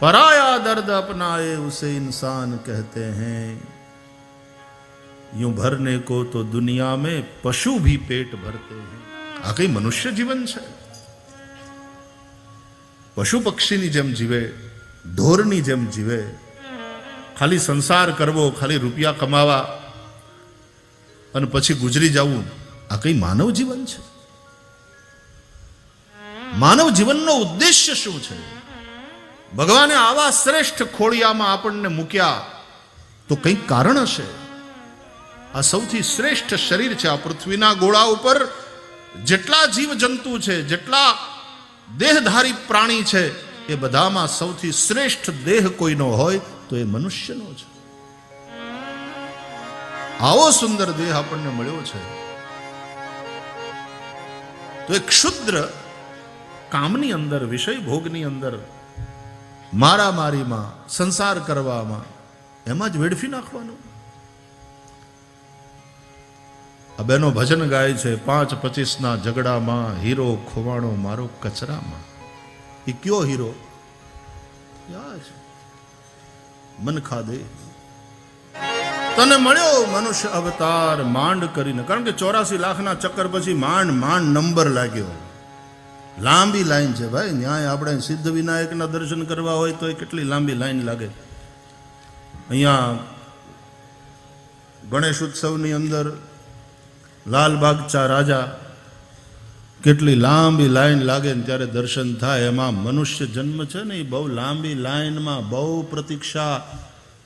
पराया दर्द अपनाए उसे इंसान कहते हैं यूं भरने को तो दुनिया में पशु भी पेट भरते हैं આ કઈ મનુષ્ય જીવન છે પશુ પક્ષીની જેમ જીવે ઢોરની જેમ જીવે ખાલી સંસાર કરવો ખાલી રૂપિયા કમાવા અને પછી ગુજરી જવું આ કઈ માનવ જીવન છે માનવ જીવનનો ઉદ્દેશ્ય શું છે ભગવાને આવા શ્રેષ્ઠ ખોળિયામાં આપણને મૂક્યા તો કંઈક કારણ હશે? આ સૌથી શ્રેષ્ઠ શરીર છે આ પૃથ્વીના ગોળા ઉપર. જેટલા જીવ જંતુ છે, જેટલા દેહધારી પ્રાણી છે, એ બધામાં સૌથી શ્રેષ્ઠ દેહ કોઈનો હોય તો એ મનુષ્યનો છે. આવો સુંદર દેહ આપણને મળ્યો છે. તો એક ક્ષુદ્ર કામની અંદર વિષય ભોગની અંદર મારામારીમાં, સંસાર કરવામાં, એમાં જ વેડફી નાખવાનું. આ બેનો ભજન ગાય છે પાંચ પચીસના ઝઘડામાં, હીરો ખોવાણો મારો કચરામાં. એ કયો હીરો? મન ખાદે તને મળ્યો મનુષ્ય અવતાર માંડ કરીને. કારણ કે ચોરાસી લાખના ચક્કર પછી માંડ માંડ નંબર લાગ્યો. લાંબી લાઈન છે ભાઈ. ન્યાય આપણે સિદ્ધ વિનાયકના દર્શન કરવા હોય તો એ કેટલી લાંબી લાઈન લાગે. અહીંયા ગણેશ ઉત્સવની અંદર લાલબાગચા રાજા કેટલી લાંબી લાઈન લાગે ને ત્યારે દર્શન થાય. એમાં મનુષ્ય જન્મ છે ને એ બહુ લાંબી લાઈનમાં બહુ પ્રતીક્ષા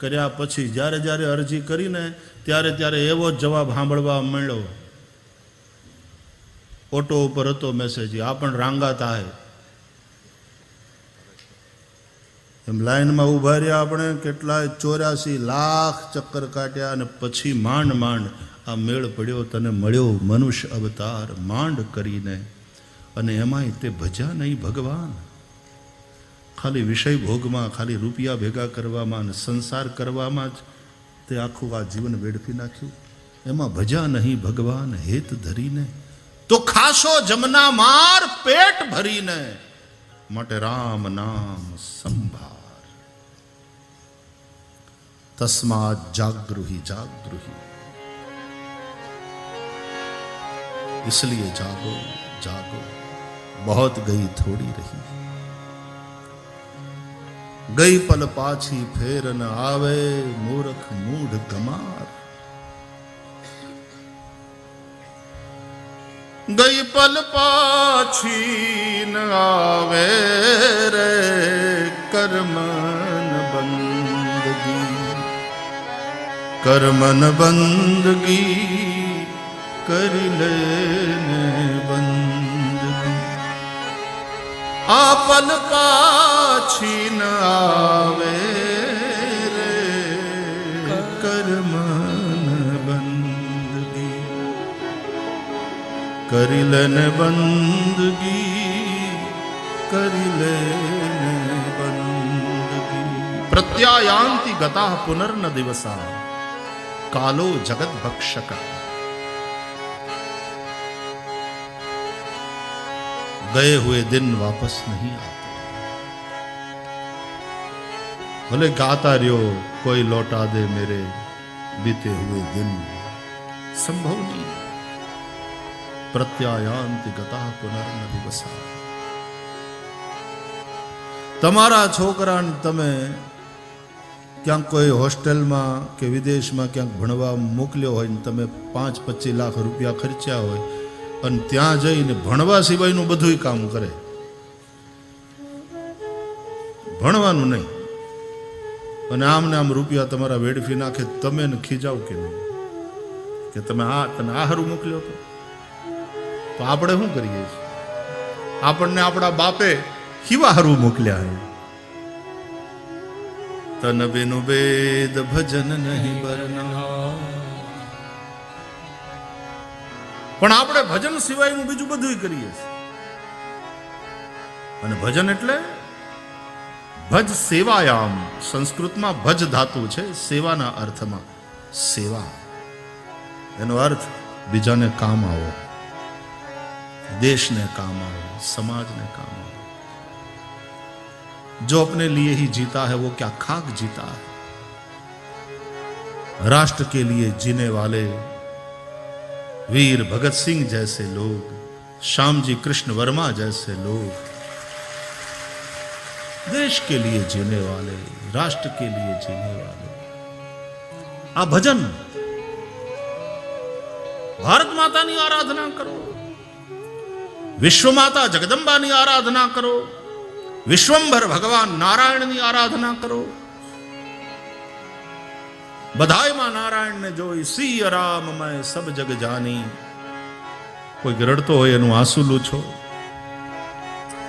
કર્યા પછી જ્યારે જ્યારે અરજી કરીને ત્યારે ત્યારે એવો જવાબ સાંભળવા મળ્યો. ઓટો ઉપર હતો મેસેજ આ પણ રાંગા થાય એમ લાઈનમાં ઊભા રહ્યા આપણે, કેટલાય ચોર્યાસી લાખ ચક્કર કાઢ્યા અને પછી માંડ માંડ આ મેળ પડ્યો, તને મળ્યો મનુષ્ય અવતાર માંડ કરીને. અને એમાંય તે ભજ્યા નહીં ભગવાન. ખાલી વિષય ભોગમાં, ખાલી રૂપિયા ભેગા કરવામાં અને સંસાર કરવામાં જ તે આખું આ જીવન વેડફી નાખ્યું. એમાં ભજા નહીં ભગવાન, હેત ધરીને. તો ખાસો જમના માર પેટ ભરીને માટે રામ નામ સંભાર તસ્માત જાગૃહી જાગૃહી इसलिए जागो जागो बहुत गई थोड़ी रही ગઈ પલ પાછી ફેર ન આવે મૂર્ખ મૂઢ ગમાર ગઈ પલ પાછી ન આવે રે કર્મન બંદગી કર્મન બંદગી કરી લે ને બંદગી આ પલ પાછી ન આવે करिलन बंदगी करिलन बंदगी। प्रत्यायांति गता पुनर्न दिवसा, कालो जगत भक्षक। गए हुए दिन वापस नहीं आते। भले गाता रियो कोई लौटा दे मेरे बीते हुए दिन। संभव नहीं। है પ્રત્યાયાંતિ ગતા પુનર્ન તમારા છોકરાને તમે ક્યાંક કોઈ હોસ્ટેલમાં કે વિદેશમાં ક્યાંક ભણવા મોકલ્યો હોય ને તમે પાંચ પચીસ લાખ રૂપિયા ખર્ચ્યા હોય અને ત્યાં જઈને ભણવા સિવાયનું બધું કામ કરે. ભણવાનું નહીં. અને આમ ને આમ રૂપિયા તમારા વેડફી નાખે તમે ખીજાવ કે નહીં? કે તમે આ તને આ હારું મોકલ્યો હતો તો આપણે શું કરીએ છીએ? આપણને આપણા બાપે કેવા હારું મોકલ્યા તન બેનું વેદ ભજન નહીં બરના પણ આપણે ભજન સિવાયનું બીજું બધું કરીએ અને ભજન એટલે ભજ સેવાયામ. સંસ્કૃતમાં ભજ ધાતુ છે, સેવાના અર્થમાં સેવા. એનો અર્થ બીજાને કામ આવો. देश ने काम आओ समाज ने काम आओ जो अपने लिए ही जीता है, वो क्या खाक जीता है? राष्ट्र के लिए जीने वाले वीर भगत सिंह जैसे लोग, श्याम जी कृष्ण वर्मा जैसे लोग, देश के लिए जीने वाले, राष्ट्र के लिए जीने वाले। आ भजन। भारत माता की आराधना करो। વિશ્વમાતા જગદંબાની આરાધના કરો. વિશ્વંભર ભગવાન નારાયણની આરાધના કરો. બધાયમાં નારાયણને જોઈ સિંહ રામમય સબ જગ જાની. કોઈ રડતો હોય એનું આંસુ લૂછો.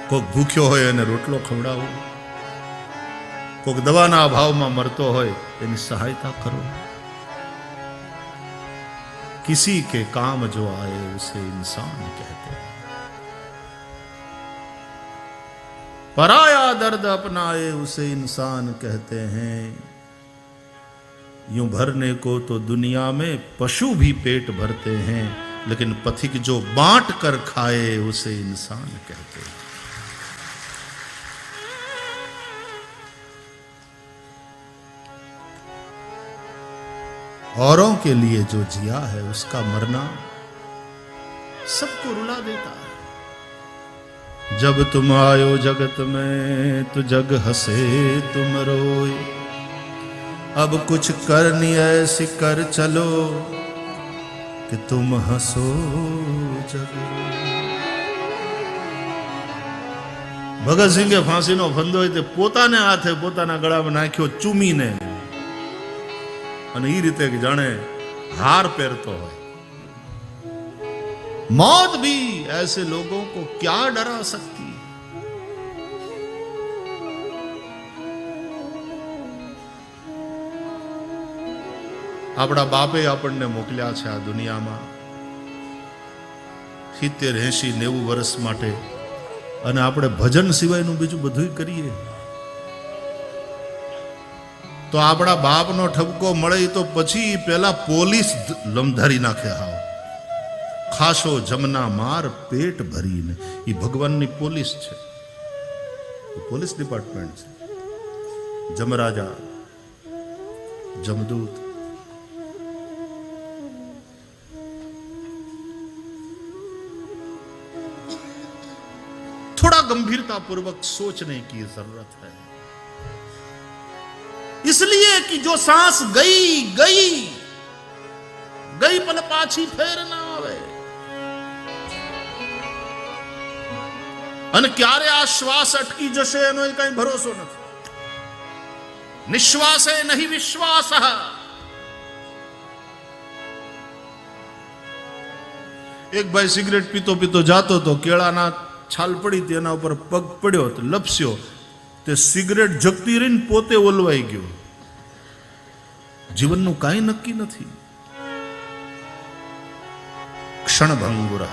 કોઈક ભૂખ્યો હોય એને રોટલો ખવડાવો. કોઈક દવાના અભાવમાં મરતો હોય એની સહાયતા કરો. કિસી કે કામ જો આયે ઉસે ઇન્સાન કહેતે. હૈ पराया दर्द अपनाए, उसे इंसान कहते हैं। यूँ भरने को तो दुनिया में पशु भी पेट भरते हैं, लेकिन पथिक जो बांट कर खाए, उसे इंसान कहते हैं। औरों के लिए जो जिया है, उसका मरना सबको रुला देता है। जब तुम आयो जगत में तो जग हंसे तुम रोए अब कुछ करनी ऐसी कर चलो कि तुम हंसो जग रोए। ભગતસિંહે ફાંસીનો ફંદો હોય તે પોતાને હાથે પોતાના ગળામાં નાખ્યો ચૂમીને અને એ રીતે કે જાણે हार पहनतो है मौत भी ऐसे लोगों को क्या डरा सकती है આપણા બાપે આપણને મોકલ્યા છે આ દુનિયામાં સિત્તેર એસી નેવું વર્ષ માટે અને આપણે ભજન સિવાયનું બીજું બધું કરીએ તો આપણા બાપનો ઠપકો મળે તો પછી પેલા પોલીસ લમધારી નાખે હાવ ખાસો જમના માર પેટ ભરીને એ ભગવાનની પોલીસ છે એ પોલીસ ડિપાર્ટમેન્ટ છે જમરાજા જમદૂત थोड़ा गंभीरता पूर्वक सोचने की जरूरत है इसलिए कि जो सांस गई गई ગઈ પણ પાછી ફેર ના આવે અને ક્યારે આ શ્વાસ અટકી જશે એનો કઈ ભરોસો નથી. નિશ્વાસે નહીં વિશ્વાસ. એક ભાઈ સિગરેટ પીતો પીતો જાતો તો કેળાના છાલ પડી હતી, એના ઉપર પગ પડ્યો લપસ્યો. તે સિગરેટ જગતી રહીને પોતે ઓલવાઈ ગયો. જીવનનું કાંઈ નક્કી નથી. ક્ષણભંગુર.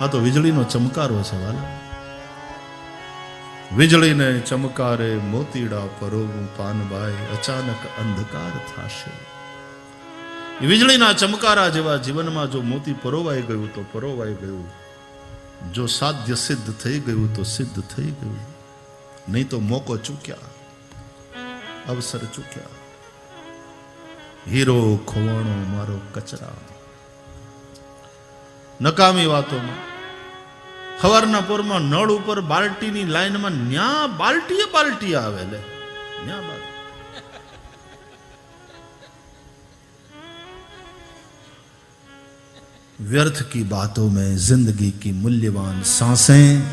આ તો વીજળીનો ચમકારો છે વાલા. વીજળીને ચમકારે મોતીડા પરોવું પાનભાઈ અચાનક અંધકાર થશે. વીજળીના ચમકારા જેવા જીવનમાં જો મોતી પરોવાઈ ગયું તો પરોવાઈ ગયું. જો સાધ્ય સિદ્ધ થઈ ગયું તો સિદ્ધ થઈ ગયું. નહીં તો મોકો ચૂક્યા, અવસર ચૂક્યા. હીરો ખોવાણો મારો કચરા. નકામી વાતોમાં સવારના પોરમાં નળ ઉપર બાલ્ટીની લાઈનમાં ન્યા બાલ્ટીએ બાલ્ટી આવે લે ન્યા બાલ્ટી व्यर्थ की बातों में जिंदगी की मूल्यवान सांसें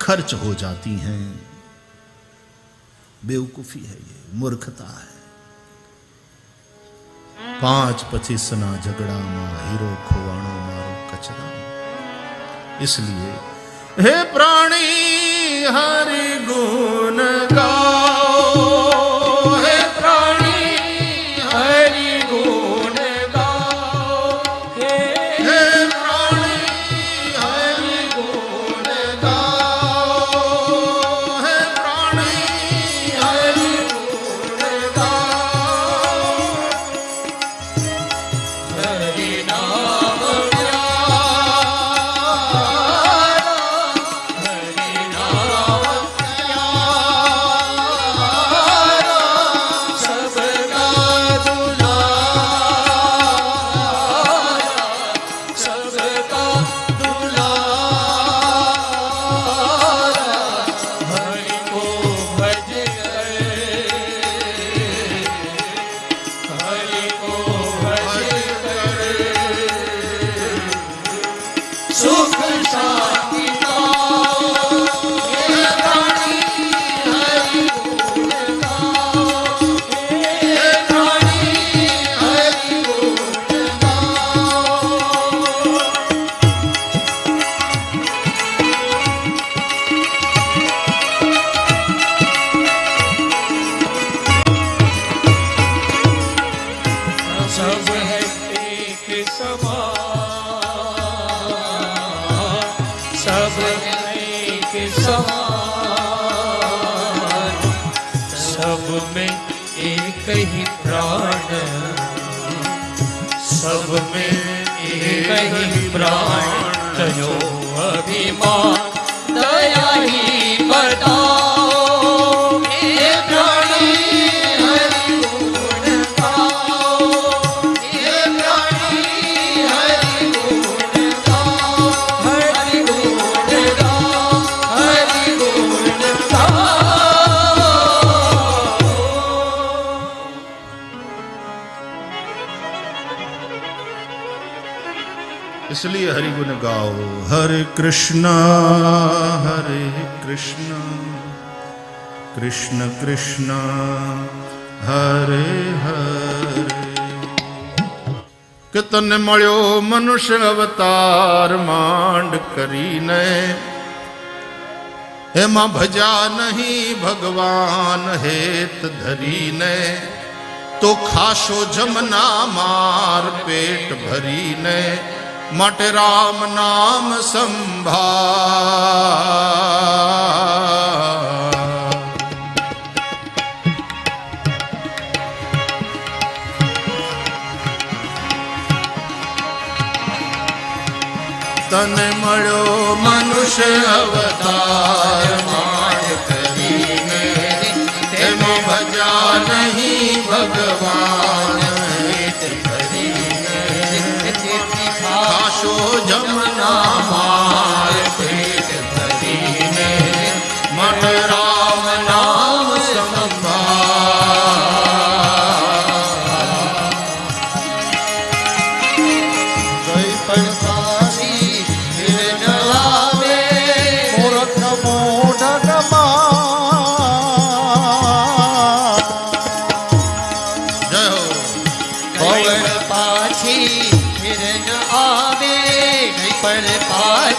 खर्च हो जाती हैं बेवकूफी है ये मूर्खता है પાંચ પચીસના ઝઘડામાં હીરો ખોવાણો મારો कचरा इसलिए हे प्राणी हरि गुण का सब में एक ही प्राण तजो अभिमान इसलिए हरि गुण गाओ हरे कृष्ण हरे कृष्ण कृष्ण कृष्ण હરે હરે કે તને મળ્યો મનુષ્ય અવતાર માંડ કરીને એમાં ભજા નહીં ભગવાન હેત ધરીને તો ખાશો જમના માર પેટ ભરીને માટે રામ નામ સંભા. તને મળ્યો મનુષ્ય અવતાર. જમના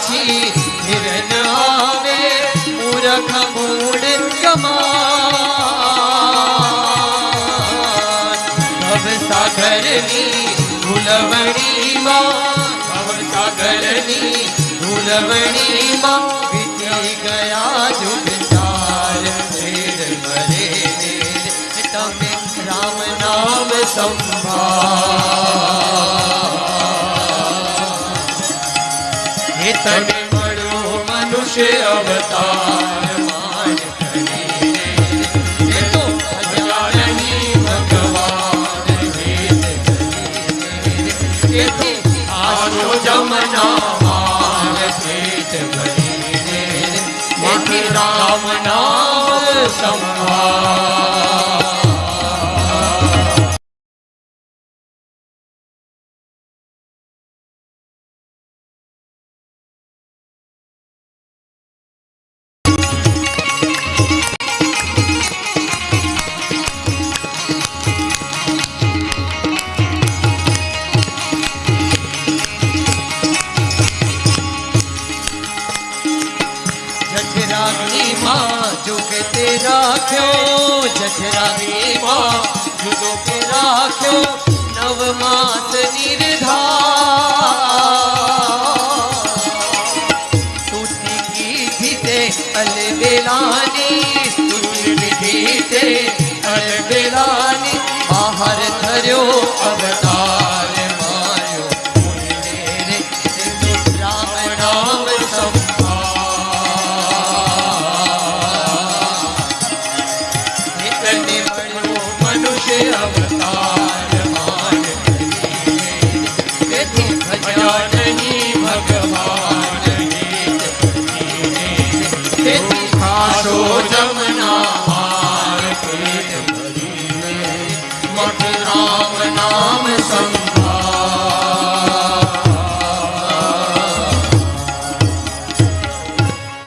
પાછી ન આવે મૂર્ખ મૂળ ભવ સાગરની ભૂલવણીમાં ભવ સાગરની ભૂલવણીમાં વીતી ગયા જુગ ચાર ફેર મરે તમે તને મળ્યો મનુષ્ય અવતાર માન કરીને એ તો અજાણી ભગવાન જમના માન પેટ ભરીને રામ નામ તે રાખ્યો જઠરાગની માં જુદો કે રાખ્યો નવ માસ નિર્ધાર સ્તુતિ કીધી તે